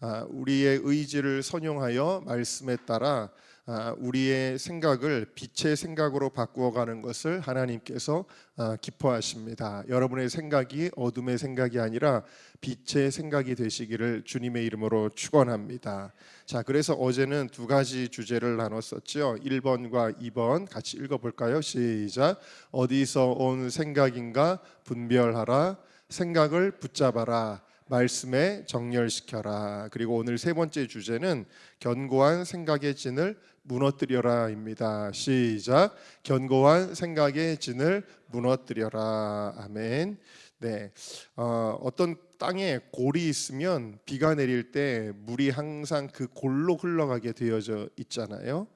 아, 우리의 의지를 선용하여 말씀에 따라 아, 우리의 생각을 빛의 생각으로 바꾸어 가는 것을 하나님께서 아, 기뻐하십니다. 여러분의 생각이 어둠의 생각이 아니라 빛의 생각이 되시기를 주님의 이름으로 축원합니다. 자, 그래서 어제는 두 가지 주제를 나눴었죠. 1번과 2번 같이 읽어 볼까요? 시작. 어디서 온 생각인가 분별하라. 생각을 붙잡아라. 말씀에 정렬시켜라. 그리고 오늘 세 번째 주제는 견고한 생각의 진을 무너뜨려라입니다. 시작. 견고한 생각의 진을 무너뜨려라. 아멘. 네. 어, 어떤 땅에 골이 있으면 비가 내릴 때 물이 항상 그 골로 흘러가게 되어져 있잖아요.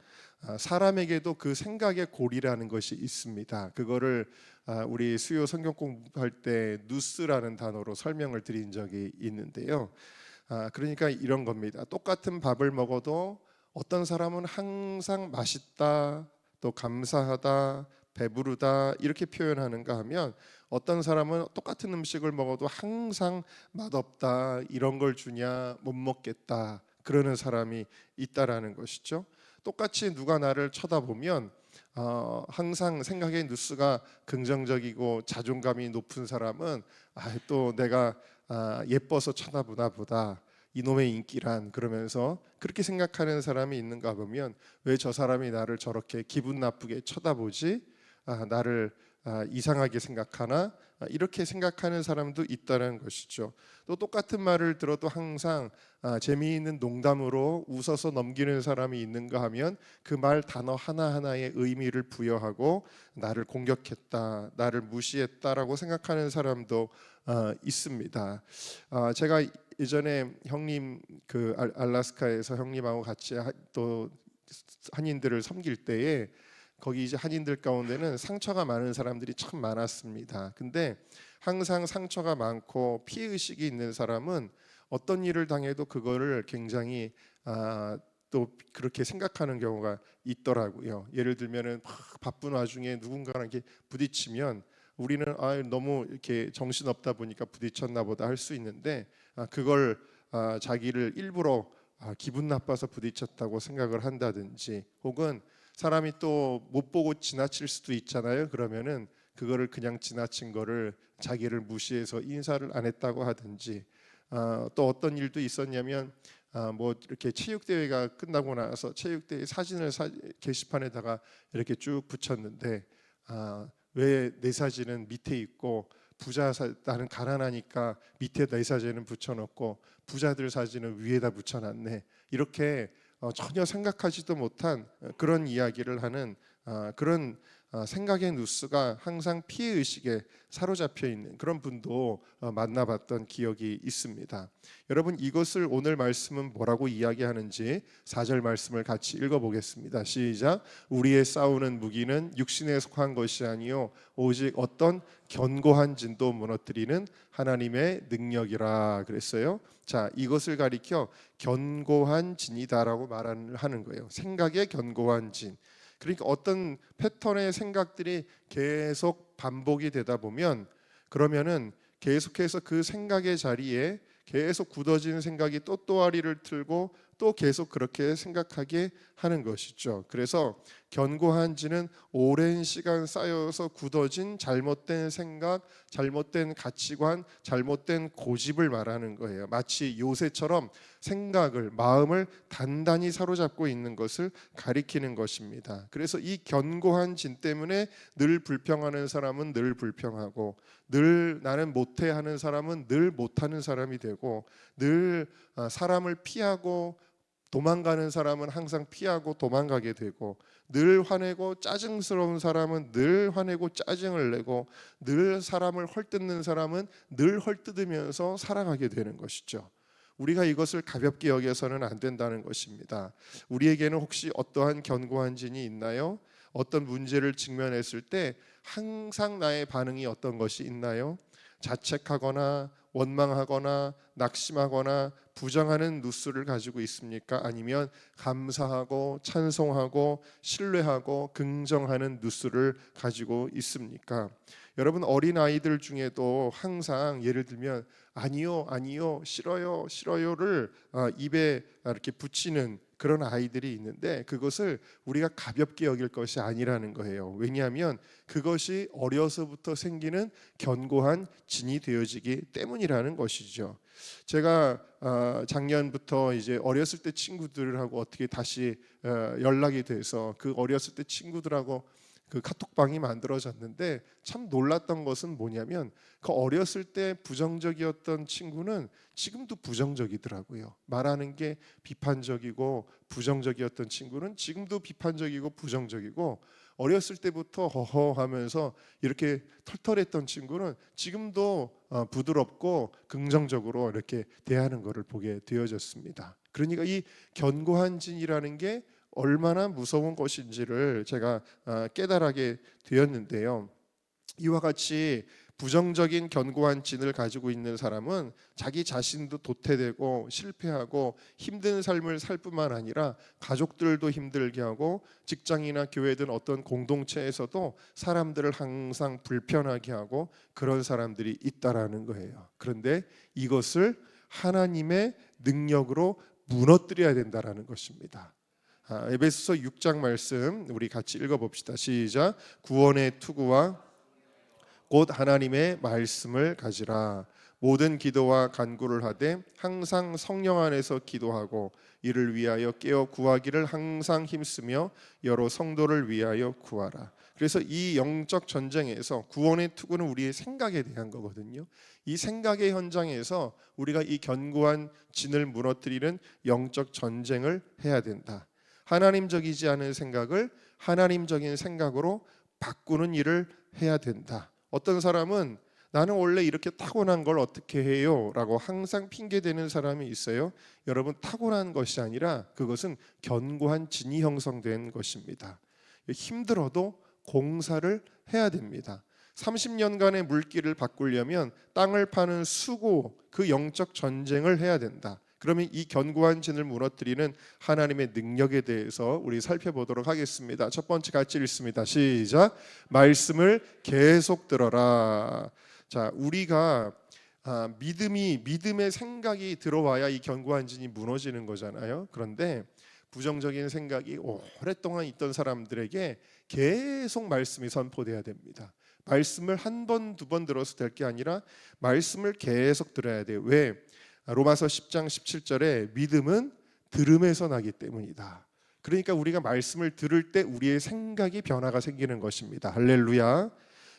아, 사람에게도 그 생각의 골이라는 것이 있습니다. 그거를 아, 우리 수요 성경 공부할 때 누스라는 단어로 설명을 드린 적이 있는데요. 아, 그러니까 이런 겁니다. 똑같은 밥을 먹어도 어떤 사람은 항상 맛있다, 또 감사하다, 배부르다 이렇게 표현하는가 하면 어떤 사람은 똑같은 음식을 먹어도 항상 맛없다 이런 걸 주냐 못 먹겠다 그러는 사람이 있다라는 것이죠. 똑같이 누가 나를 쳐다보면 어, 항상 생각의 뉴스가 긍정적이고 자존감이 높은 사람은 아, 또 내가 아, 예뻐서 쳐다보나 보다. 이놈의 인기란 그러면서 그렇게 생각하는 사람이 있는가 보면 왜 저 사람이 나를 저렇게 기분 나쁘게 쳐다보지? 아, 나를 아, 이상하게 생각하나 아, 이렇게 생각하는 사람도 있다는 것이죠. 또 똑같은 말을 들어도 항상 아, 재미있는 농담으로 웃어서 넘기는 사람이 있는가 하면 그 말 단어 하나 하나에 의미를 부여하고 나를 공격했다, 나를 무시했다라고 생각하는 사람도 아, 있습니다. 아, 제가 예전에 형님 그 알- 알라스카에서 형님하고 같이 하- 또 한인들을 섬길 때에 거기 이제 한인들 가운데는 상처가 많은 사람들이 참 많았습니다. 근데 항상 상처가 많고 피해 의식이 있는 사람은 어떤 일을 당해도 그거를 굉장히 아, 또 그렇게 생각하는 경우가 있더라고요. 예를 들면은 막 바쁜 와중에 누군가랑 이렇게 부딪히면 우리는 아 너무 이렇게 정신 없다 보니까 부딪혔나 보다 할 수 있는데 아, 그걸 아, 자기를 일부러 아, 기분 나빠서 부딪혔다고 생각을 한다든지 혹은 사람이 또 못 보고 지나칠 수도 있잖아요. 그러면은 그거를 그냥 지나친 거를 자기를 무시해서 인사를 안 했다고 하든지 아, 또 어떤 일도 있었냐면 아, 뭐 이렇게 체육 대회가 끝나고 나서 체육 대회 사진을 사, 게시판에다가 이렇게 쭉 붙였는데 아, 왜 내 사진은 밑에 있고 부자 사, 나는 가난하니까 밑에 내 사진은 붙여놓고 부자들 사진은 위에다 붙여놨네 이렇게 어, 전혀 생각하지도 못한 어, 그런 이야기를 하는 아, 그런 아, 생각의 누스가 항상 피해 의식에 사로잡혀 있는 그런 분도 어, 만나봤던 기억이 있습니다. 여러분 이것을 오늘 말씀은 뭐라고 이야기하는지 4절 말씀을 같이 읽어보겠습니다. 시작. 우리의 싸우는 무기는 육신에 속한 것이 아니요 오직 어떤 견고한 진도 무너뜨리는 하나님의 능력이라 그랬어요. 자 이것을 가리켜 견고한 진이다라고 말하는 하는 거예요. 생각의 견고한 진. 그러니까 어떤 패턴의 생각들이 계속 반복이 되다 보면 그러면은 계속해서 그 생각의 자리에 계속 굳어진 생각이 또 또아리를 틀고 또 계속 그렇게 생각하게 하는 것이죠. 그래서 견고한지는 오랜 시간 쌓여서 굳어진 잘못된 생각, 잘못된 가치관, 잘못된 고집을 말하는 거예요. 마치 요새처럼 생각을 마음을 단단히 사로잡고 있는 것을 가리키는 것입니다. 그래서 이 견고한 진 때문에 늘 불평하는 사람은 늘 불평하고 늘 나는 못해 하는 사람은 늘 못하는 사람이 되고 늘 아, 사람을 피하고 도망가는 사람은 항상 피하고 도망가게 되고 늘 화내고 짜증스러운 사람은 늘 화내고 짜증을 내고 늘 사람을 헐뜯는 사람은 늘 헐뜯으면서 살아가게 되는 것이죠. 우리가 이것을 가볍게 여겨서는 안 된다는 것입니다. 우리에게는 혹시 어떠한 견고한 진이 있나요? 어떤 문제를 직면했을 때 항상 나의 반응이 어떤 것이 있나요? 자책하거나 원망하거나 낙심하거나 부정하는 누스를 가지고 있습니까? 아니면 감사하고 찬송하고 신뢰하고 긍정하는 누스를 가지고 있습니까? 여러분 어린 아이들 중에도 항상 예를 들면 아니요, 아니요, 싫어요, 싫어요를 어, 입에 이렇게 붙이는 그런 아이들이 있는데 그것을 우리가 가볍게 여길 것이 아니라는 거예요. 왜냐하면 그것이 어려서부터 생기는 견고한 진이 되어지기 때문이라는 것이죠. 제가 어, 작년부터 이제 어렸을 때 친구들하고 어떻게 다시 어, 연락이 돼서 그 어렸을 때 친구들하고 그 카톡방이 만들어졌는데 참 놀랐던 것은 뭐냐면 그 어렸을 때 부정적이었던 친구는 지금도 부정적이더라고요. 말하는 게 비판적이고 부정적이었던 친구는 지금도 비판적이고 부정적이고 어렸을 때부터 허허하면서 이렇게 털털했던 친구는 지금도 어, 부드럽고 긍정적으로 이렇게 대하는 것을 보게 되어졌습니다. 그러니까 이 견고한 진이라는 게 얼마나 무서운 것인지를 제가 아, 깨달하게 되었는데요. 이와 같이 부정적인 견고한 진을 가지고 있는 사람은 자기 자신도 도태되고 실패하고 힘든 삶을 살 뿐만 아니라 가족들도 힘들게 하고 직장이나 교회든 어떤 공동체에서도 사람들을 항상 불편하게 하고 그런 사람들이 있다라는 거예요. 그런데 이것을 하나님의 능력으로 무너뜨려야 된다라는 것입니다. 아, 에베소서 6장 말씀 우리 같이 읽어봅시다. 시작. 구원의 투구와 곧 하나님의 말씀을 가지라. 모든 기도와 간구를 하되 항상 성령 안에서 기도하고 이를 위하여 깨어 구하기를 항상 힘쓰며 여러 성도를 위하여 구하라. 그래서 이 영적 전쟁에서 구원의 투구는 우리의 생각에 대한 거거든요. 이 생각의 현장에서 우리가 이 견고한 진을 무너뜨리는 영적 전쟁을 해야 된다. 하나님적이지 않은 생각을 하나님적인 생각으로 바꾸는 일을 해야 된다. 어떤 사람은 나는 원래 이렇게 타고난 걸 어떻게 해요? 라고 항상 핑계대는 사람이 있어요. 여러분, 타고난 것이 아니라 그것은 견고한 진이 형성된 것입니다. 힘들어도 공사를 해야 됩니다. 30년간의 물길을 바꾸려면 땅을 파는 수고, 그 영적 전쟁을 해야 된다. 그러면 이 견고한 진을 무너뜨리는 하나님의 능력에 대해서 우리 살펴보도록 하겠습니다. 첫 번째 같이 읽습니다. 시작. 말씀을 계속 들어라. 자, 우리가 아, 믿음이 믿음의 생각이 들어와야 이 견고한 진이 무너지는 거잖아요. 그런데 부정적인 생각이 오랫동안 있던 사람들에게 계속 말씀이 선포돼야 됩니다. 말씀을 한 번, 두 번 들어서 될 게 아니라 말씀을 계속 들어야 돼요. 왜? 로마서 10장 17절에 믿음은 들음에서 나기 때문이다. 그러니까 우리가 말씀을 들을 때 우리의 생각이 변화가 생기는 것입니다. 할렐루야.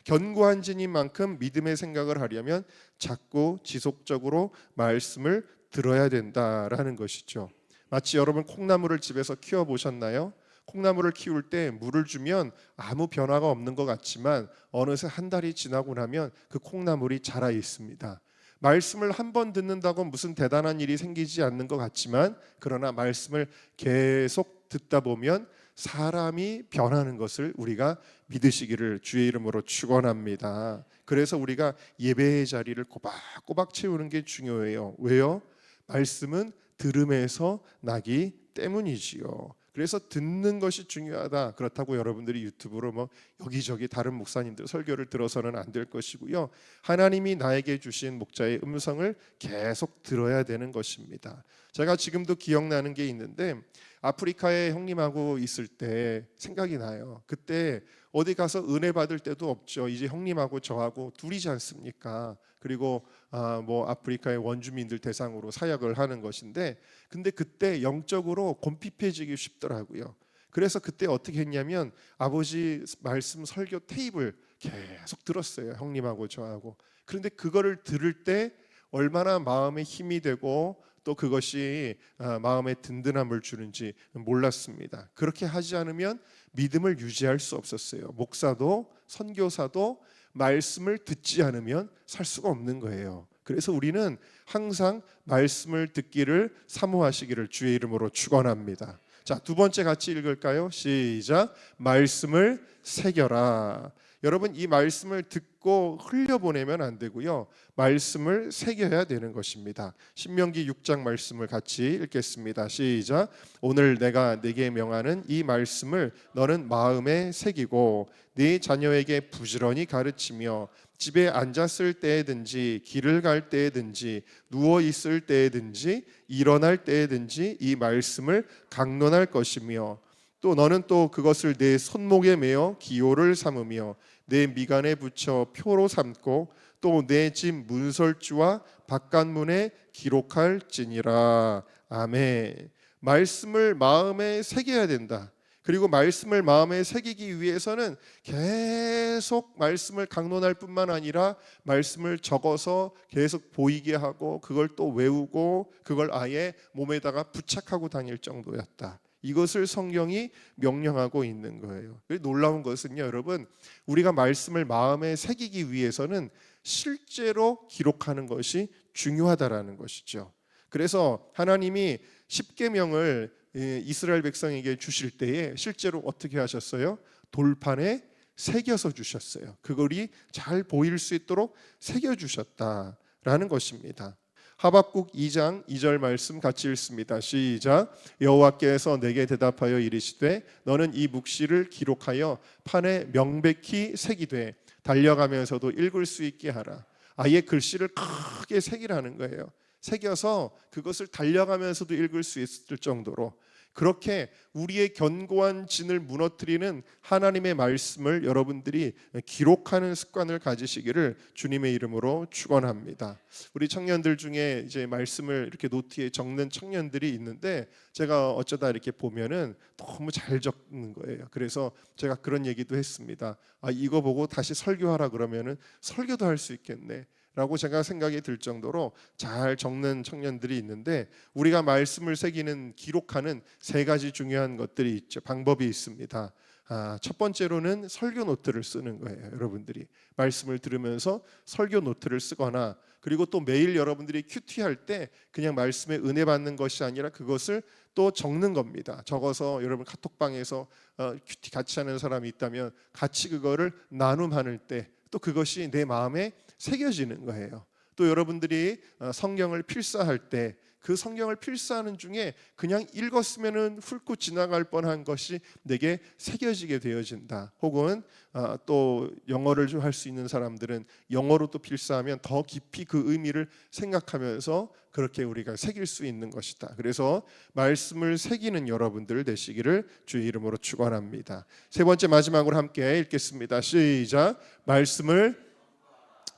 견고한 진인 만큼 믿음의 생각을 하려면 자꾸 지속적으로 말씀을 들어야 된다라는 것이죠. 마치 여러분 콩나물을 집에서 키워 보셨나요? 콩나물을 키울 때 물을 주면 아무 변화가 없는 것 같지만 어느새 한 달이 지나고 나면 그 콩나물이 자라 있습니다. 말씀을 한 번 듣는다고 무슨 대단한 일이 생기지 않는 것 같지만 그러나 말씀을 계속 듣다 보면 사람이 변하는 것을 우리가 믿으시기를 주의 이름으로 축원합니다. 그래서 우리가 예배의 자리를 꼬박꼬박 채우는 게 중요해요. 왜요? 말씀은 들음에서 나기 때문이지요. 그래서 듣는 것이 중요하다. 그렇다고 여러분들이 유튜브로 뭐 여기저기 다른 목사님들 설교를 들어서는 안 될 것이고요. 하나님이 나에게 주신 목자의 음성을 계속 들어야 되는 것입니다. 제가 지금도 기억나는 게 있는데 아프리카에 형님하고 있을 때 생각이 나요. 그때 어디 가서 은혜 받을 때도 없죠. 이제 형님하고 저하고 둘이지 않습니까? 그리고 아, 뭐 아프리카의 원주민들 대상으로 사역을 하는 것인데, 근데 그때 영적으로 곰핍해지기 쉽더라고요. 그래서 그때 어떻게 했냐면 아버지 말씀 설교 테이블 계속 들었어요. 형님하고 저하고. 그런데 그거를 들을 때 얼마나 마음에 힘이 되고 또 그것이 아, 마음에 든든함을 주는지 몰랐습니다. 그렇게 하지 않으면 믿음을 유지할 수 없었어요. 목사도 선교사도 말씀을 듣지 않으면 살 수가 없는 거예요. 그래서 우리는 항상 말씀을 듣기를 사모하시기를 주의 이름으로 축원합니다. 자, 두 번째 같이 읽을까요? 시작. 말씀을 새겨라. 여러분 이 말씀을 듣고 흘려보내면 안 되고요. 말씀을 새겨야 되는 것입니다. 신명기 6장 말씀을 같이 읽겠습니다. 시작. 오늘 내가 네게 명하는 이 말씀을 너는 마음에 새기고 네 자녀에게 부지런히 가르치며 집에 앉았을 때에든지 길을 갈 때에든지 누워 있을 때에든지 일어날 때에든지 이 말씀을 강론할 것이며 또 너는 또 그것을 내 손목에 메어 기호를 삼으며 내 미간에 붙여 표로 삼고 또 내 집 문설주와 바깥문에 기록할지니라 아멘. 말씀을 마음에 새겨야 된다. 그리고 말씀을 마음에 새기기 위해서는 계속 말씀을 강론할 뿐만 아니라 말씀을 적어서 계속 보이게 하고 그걸 또 외우고 그걸 아예 몸에다가 부착하고 다닐 정도였다. 이것을 성경이 명령하고 있는 거예요. 놀라운 것은요, 여러분, 우리가 말씀을 마음에 새기기 위해서는 실제로 기록하는 것이 중요하다라는 것이죠. 그래서 하나님이 십계명을 예, 이스라엘 백성에게 주실 때에 실제로 어떻게 하셨어요? 돌판에 새겨서 주셨어요. 그걸이 잘 보일 수 있도록 새겨 주셨다라는 것입니다. 하박국 2장 2절 말씀 같이 읽습니다. 시작. 여호와께서 내게 대답하여 이르시되 너는 이 묵시를 기록하여 판에 명백히 새기되 달려가면서도 읽을 수 있게 하라. 아예 글씨를 크게 새기라는 거예요. 새겨서 그것을 달려가면서도 읽을 수 있을 정도로 그렇게 우리의 견고한 진을 무너뜨리는 하나님의 말씀을 여러분들이 기록하는 습관을 가지시기를 주님의 이름으로 축원합니다. 우리 청년들 중에 이제 말씀을 이렇게 노트에 적는 청년들이 있는데 제가 어쩌다 이렇게 보면은 너무 잘 적는 거예요. 그래서 제가 그런 얘기도 했습니다. 아 이거 보고 다시 설교하라 그러면은 설교도 할 수 있겠네. 라고 제가 생각이 들 정도로 잘 적는 청년들이 있는데 우리가 말씀을 새기는 기록하는 세 가지 중요한 것들이 있죠. 방법이 있습니다. 아, 첫 번째로는 설교 노트를 쓰는 거예요. 여러분들이 말씀을 들으면서 설교 노트를 쓰거나 그리고 또 매일 여러분들이 큐티할 때 그냥 말씀에 은혜 받는 것이 아니라 그것을 또 적는 겁니다. 적어서 여러분 카톡방에서 어, 큐티 같이 하는 사람이 있다면 같이 그거를 나눔하는 때 또 그것이 내 마음에 새겨지는 거예요. 또 여러분들이 어, 성경을 필사할 때 그 성경을 필사하는 중에 그냥 읽었으면은 훑고 지나갈 뻔한 것이 내게 새겨지게 되어진다. 혹은 어, 또 영어를 좀 할 수 있는 사람들은 영어로 또 필사하면 더 깊이 그 의미를 생각하면서 그렇게 우리가 새길 수 있는 것이다. 그래서 말씀을 새기는 여러분들 되시기를 주의 이름으로 축원합니다. 세 번째 마지막으로 함께 읽겠습니다. 시작. 말씀을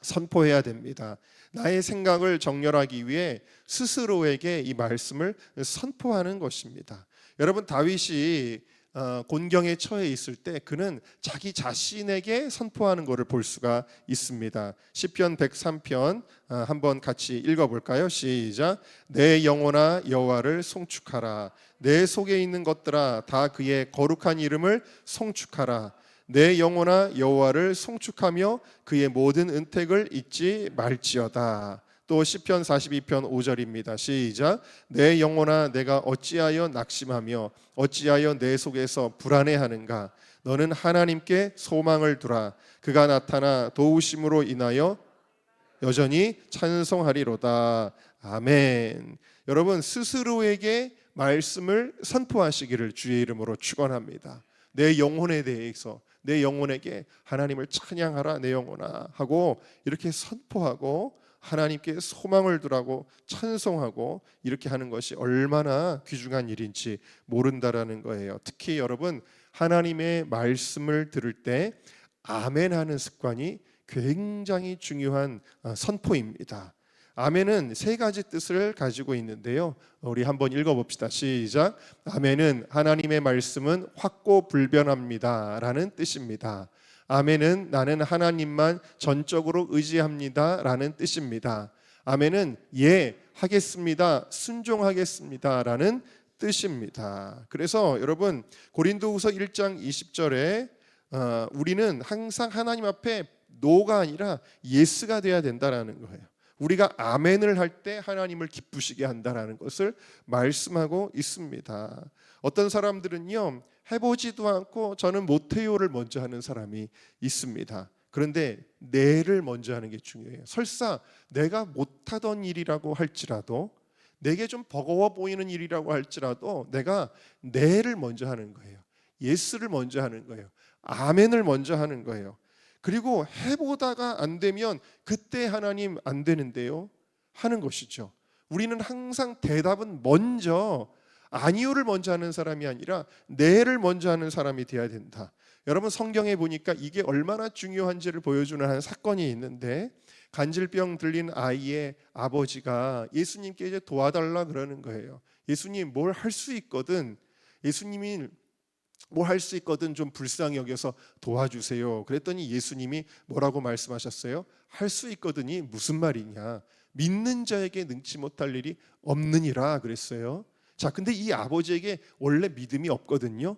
선포해야 됩니다. 나의 생각을 정렬하기 위해 스스로에게 이 말씀을 선포하는 것입니다. 여러분 다윗이 어, 곤경에 처해 있을 때 그는 자기 자신에게 선포하는 것을 볼 수가 있습니다. 시편 103편 어, 한번 같이 읽어 볼까요? 시작. 내 영혼아 여호와를 송축하라. 내 속에 있는 것들아 다 그의 거룩한 이름을 송축하라. 내 영혼아 여호와를 송축하며 그의 모든 은택을 잊지 말지어다. 또 시편 42편 5절입니다. 시작. 내 영혼아 내가 어찌하여 낙심하며 어찌하여 내 속에서 불안해하는가? 너는 하나님께 소망을 두라. 그가 나타나 도우심으로 인하여 여전히 찬송하리로다. 아멘. 여러분 스스로에게 말씀을 선포하시기를 주의 이름으로 축원합니다. 내 영혼에 대해서 내 영혼에게 하나님을 찬양하라 내 영혼아 하고 이렇게 선포하고 하나님께 소망을 두라고 찬송하고 이렇게 하는 것이 얼마나 귀중한 일인지 모른다라는 거예요. 특히 여러분 하나님의 말씀을 들을 때 아멘 하는 습관이 굉장히 중요한 어, 선포입니다. 아멘은 세 가지 뜻을 가지고 있는데요. 우리 한번 읽어봅시다. 시작. 아멘은 하나님의 말씀은 확고 불변합니다라는 뜻입니다. 아멘은 나는 하나님만 전적으로 의지합니다라는 뜻입니다. 아멘은 예 하겠습니다. 순종하겠습니다라는 뜻입니다. 그래서 여러분 고린도후서 1장 20절에 어, 우리는 항상 하나님 앞에 노가 아니라 예스가 돼야 된다라는 거예요. 우리가 아멘을 할 때 하나님을 기쁘시게 한다라는 것을 말씀하고 있습니다. 어떤 사람들은요 해보지도 않고 저는 못해요를 먼저 하는 사람이 있습니다. 그런데 내를 먼저 하는 게 중요해요. 설사 내가 못하던 일이라고 할지라도 내게 좀 버거워 보이는 일이라고 할지라도 내가 내를 먼저 하는 거예요. 예스를 먼저 하는 거예요. 아멘을 먼저 하는 거예요. 그리고 해보다가 안 되면 그때 하나님 안 되는데요 하는 것이죠. 우리는 항상 대답은 먼저 아니요를 먼저 하는 사람이 아니라 네를 먼저 하는 사람이 돼야 된다. 여러분 성경에 보니까 이게 얼마나 중요한지를 보여주는 한 사건이 있는데 간질병 들린 아이의 아버지가 예수님께 이제 도와달라 그러는 거예요. 예수님 뭘 할 수 있거든. 예수님이 뭐 할 수 있거든 좀 불쌍히 여겨서 도와주세요. 그랬더니 예수님이 뭐라고 말씀하셨어요? 할 수 있거든이 무슨 말이냐? 믿는 자에게 능치 못할 일이 없느니라 그랬어요. 자, 근데 이 아버지에게 원래 믿음이 없거든요.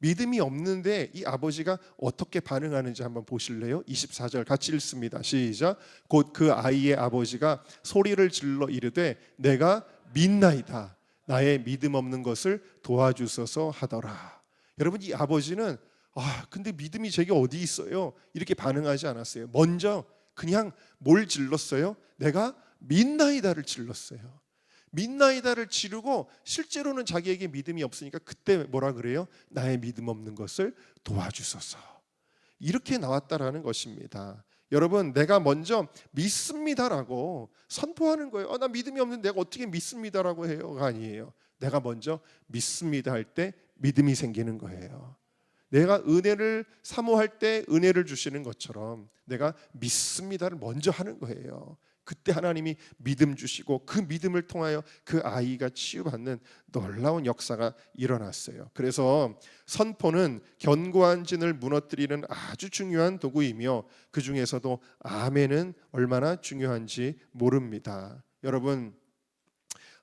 믿음이 없는데 이 아버지가 어떻게 반응하는지 한번 보실래요? 24절 같이 읽습니다. 시작. 곧 그 아이의 아버지가 소리를 질러 이르되 내가 믿나이다. 나의 믿음 없는 것을 도와주소서 하더라. 여러분 이 아버지는 아 근데 믿음이 제게 어디 있어요? 이렇게 반응하지 않았어요. 먼저 그냥 뭘 질렀어요? 내가 믿나이다를 질렀어요. 믿나이다를 지르고 실제로는 자기에게 믿음이 없으니까 그때 뭐라 그래요? 나의 믿음 없는 것을 도와주소서. 이렇게 나왔다라는 것입니다. 여러분, 내가 먼저 믿습니다라고 선포하는 거예요. 어, 나 믿음이 없는데 내가 어떻게 믿습니다라고 해요가 아니에요. 내가 먼저 믿습니다 할 때 믿음이 생기는 거예요. 내가 은혜를 사모할 때 은혜를 주시는 것처럼 내가 믿습니다를 먼저 하는 거예요. 그때 하나님이 믿음 주시고 그 믿음을 통하여 그 아이가 치유받는 놀라운 역사가 일어났어요. 그래서 선포는 견고한 진을 무너뜨리는 아주 중요한 도구이며 그 중에서도 아멘은 얼마나 중요한지 모릅니다. 여러분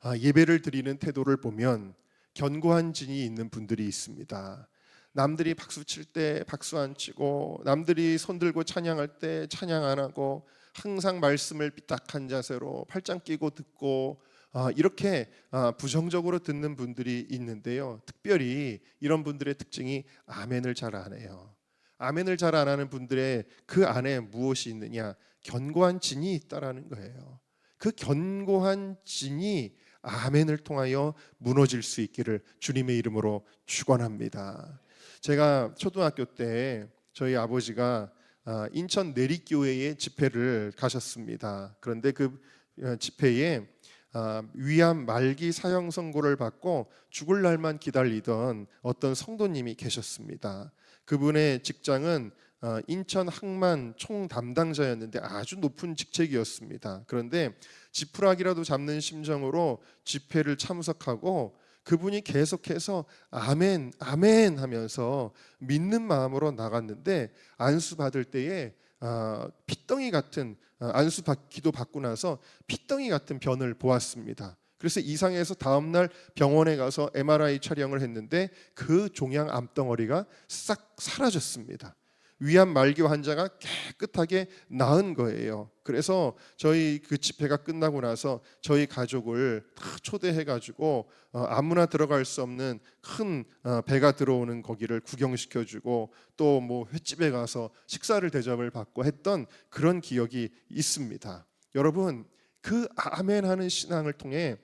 아, 예배를 드리는 태도를 보면 견고한 진이 있는 분들이 있습니다. 남들이 박수 칠 때 박수 안 치고 남들이 손 들고 찬양할 때 찬양 안 하고 항상 말씀을 삐딱한 자세로 팔짱 끼고 듣고 아, 이렇게 아, 부정적으로 듣는 분들이 있는데요. 특별히 이런 분들의 특징이 아멘을 잘 안 해요. 아멘을 잘 안 하는 분들의 그 안에 무엇이 있느냐? 견고한 진이 있다라는 거예요. 그 견고한 진이 아멘을 통하여 무너질 수 있기를 주님의 이름으로 축원합니다. 제가 초등학교 때 저희 아버지가 아, 인천 내리교회에 집회를 가셨습니다. 그런데 그 어, 집회에 아, 위암 말기 사형 선고를 받고 죽을 날만 기다리던 어떤 성도님이 계셨습니다. 그분의 직장은 어, 인천 항만 총 담당자였는데 아주 높은 직책이었습니다. 그런데 지푸라기라도 잡는 심정으로 집회를 참석하고 그분이 계속해서 아멘, 아멘 하면서 믿는 마음으로 나갔는데 안수 받을 때에 아, 피덩이 같은 아, 안수 받기도 받고 나서 피덩이 같은 변을 보았습니다. 그래서 이상해서 다음 날 병원에 가서 MRI 촬영을 했는데 그 종양 암덩어리가 싹 사라졌습니다. 위암 말기 환자가 깨끗하게 나은 거예요. 그래서 저희 그 집회가 끝나고 나서 저희 가족을 다 초대해 가지고 어, 아무나 들어갈 수 없는 큰 어, 배가 들어오는 거기를 구경시켜 주고 또 뭐 횟집에 가서 식사를 대접을 받고 했던 그런 기억이 있습니다. 여러분 그 아멘 하는 신앙을 통해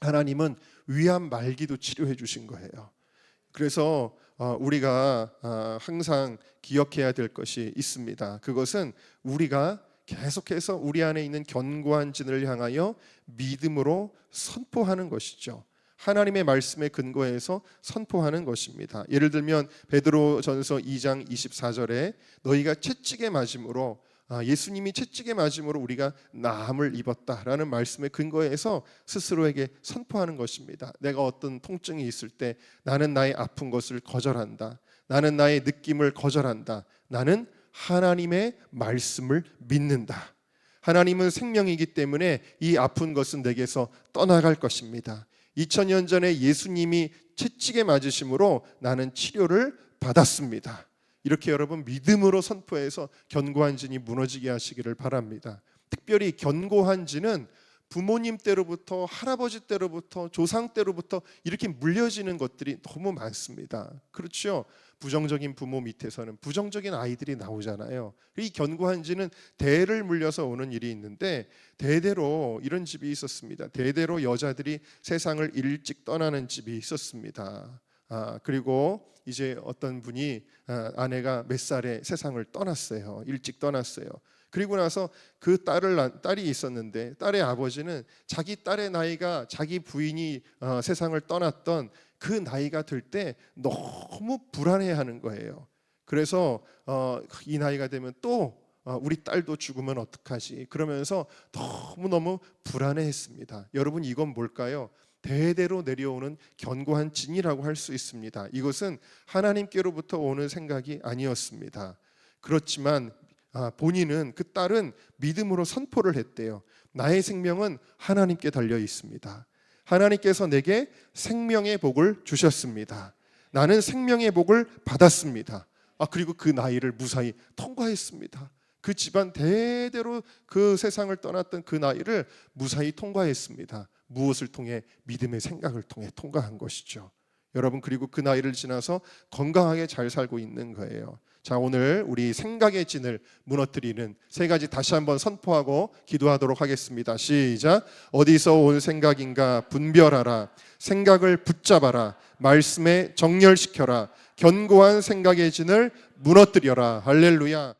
하나님은 위암 말기도 치료해 주신 거예요. 그래서 어, 우리가 어, 항상 기억해야 될 것이 있습니다. 그것은 우리가 계속해서 우리 안에 있는 견고한 진을 향하여 믿음으로 선포하는 것이죠. 하나님의 말씀에 근거해서 선포하는 것입니다. 예를 들면 베드로전서 2장 24절에 너희가 채찍에 맞음으로 아, 예수님이 채찍에 맞음으로 우리가 나음을 입었다라는 말씀에 근거해서 스스로에게 선포하는 것입니다. 내가 어떤 통증이 있을 때 나는 나의 아픈 것을 거절한다. 나는 나의 느낌을 거절한다. 나는 하나님의 말씀을 믿는다. 하나님은 생명이기 때문에 이 아픈 것은 내게서 떠나갈 것입니다. 2000년 전에 예수님이 채찍에 맞으심으로 나는 치료를 받았습니다. 이렇게 여러분 믿음으로 선포해서 견고한 진이 무너지게 하시기를 바랍니다. 특별히 견고한 지는 부모님 때로부터 할아버지 때로부터 조상 때로부터 이렇게 물려지는 것들이 너무 많습니다. 그렇죠? 부정적인 부모 밑에서는 부정적인 아이들이 나오잖아요. 이 견고한 지는 대를 물려서 오는 일이 있는데 대대로 이런 집이 있었습니다. 대대로 여자들이 세상을 일찍 떠나는 집이 있었습니다. 아, 그리고 이제 어떤 분이 아, 아내가 몇 살에 세상을 떠났어요. 일찍 떠났어요. 그리고 나서 그 딸을 낳- 딸이 있었는데 딸의 아버지는 자기 딸의 나이가 자기 부인이 어, 세상을 떠났던 그 나이가 들 때 너무 불안해하는 거예요. 그래서 어, 이 나이가 되면 또 어, 우리 딸도 죽으면 어떡하지? 그러면서 너무 너무 불안해했습니다. 여러분 이건 뭘까요? 대대로 내려오는 견고한 진이라고 할 수 있습니다. 이것은 하나님께로부터 오는 생각이 아니었습니다. 그렇지만 아, 본인은 그 딸은 믿음으로 선포를 했대요. 나의 생명은 하나님께 달려 있습니다. 하나님께서 내게 생명의 복을 주셨습니다. 나는 생명의 복을 받았습니다. 아 그리고 그 나이를 무사히 통과했습니다. 그 집안 대대로 그 세상을 떠났던 그 나이를 무사히 통과했습니다. 무엇을 통해 믿음의 생각을 통해 통과한 것이죠. 여러분 그리고 그 나이를 지나서 건강하게 잘 살고 있는 거예요. 자 오늘 우리 생각의 진을 무너뜨리는 세 가지 다시 한번 선포하고 기도하도록 하겠습니다. 시작. 어디서 온 생각인가 분별하라. 생각을 붙잡아라. 말씀에 정렬시켜라. 견고한 생각의 진을 무너뜨려라. 할렐루야.